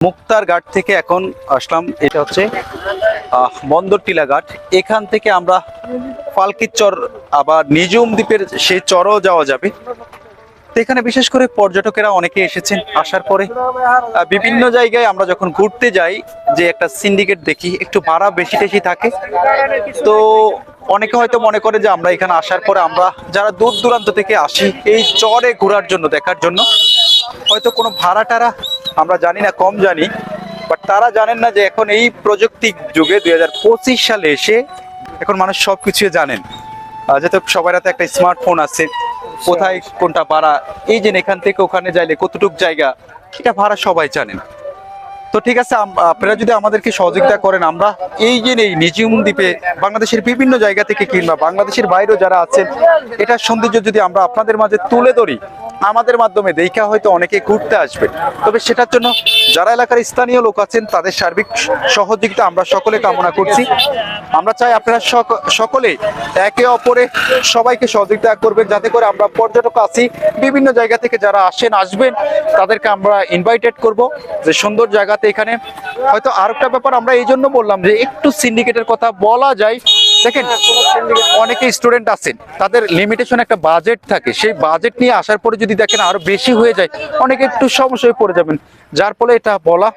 মুক্তার ঘাট থেকে এখন আসলাম। এটা হচ্ছে আহ, বন্দরটিলা ঘাট। এখান থেকে আমরা পালকির চর আবার নিজুম দ্বীপের সেই চরও যাওয়া যাবে। এখানে বিশেষ করে পর্যটকেরা অনেকে এসেছেন আসার পরে। বিভিন্ন জায়গায় আমরা যখন ঘুরতে যাই যে একটা সিন্ডিকেট দেখি একটু ভাড়া বেশি টেশি থাকে। তো অনেকে হয়তো মনে করে যে আমরা এখানে আসার পরে আমরা যারা দূর দূরান্ত থেকে আসি এই চরে ঘোরার জন্য দেখার জন্য হয়তো কোনো ভাড়া টাড়া আমরা জানি না, কম জানি বাট তারা জানেন না যে এখন এই প্রযুক্তি যুগে দু হাজার পঁচিশ সালে এসে এখন মানুষ সব কিছু জানেন যেহেতু সবার হাতে একটা স্মার্টফোন আছে, কোথায় কোনটা ভাড়া, এই যে এখান থেকে ওখানে যাইলে কতটুক জায়গা, এটা ভাড়া সবাই জানেন। তো ঠিক আছে আপনারা যদি আমাদেরকে সহযোগিতা করেন, আমরা এই যে এই নিজিউম দ্বীপে বাংলাদেশের বিভিন্ন জায়গা থেকে কিংবা বাংলাদেশের বাইরেও যারা আছেন এটার সৌন্দর্য যদি আমরা আপনাদের মাঝে তুলে ধরি আমাদের মাধ্যমে দেখা হয়তো অনেকে ঘুরতে আসবে। তবে সেটার জন্য যারা এলাকার স্থানীয় লোক আছেন, তাদের সার্বিক সহযোগিতা আমরা সকলে কামনা করছি। আমরা চাই আপনারা সক- সকলে একে অপরে সবাইকে সহযোগিতা করবেন, যাতে করে আমরা পর্যটক আছি, বিভিন্ন জায়গা থেকে যারা আসেন, আসবেন, তাদেরকে আমরা ইনভাইটেড করব। যে সুন্দর জায়গাতে এখানে হয়তো আরেকটা ব্যাপার আমরা এই জন্য বললাম যে একটু সিন্ডিকেটের কথা বলা যায় দেখেন অনেকে স্টুডেন্ট আছেন, তাদের লিমিটেশন একটা বাজেট থাকে। সেই বাজেট নিয়ে আসার পরে যদি দেখেন আরও বেশি হয়ে যায়, অনেকে একটু সমস্যায় পড়ে যাবেন। যার ফলে এটা বলা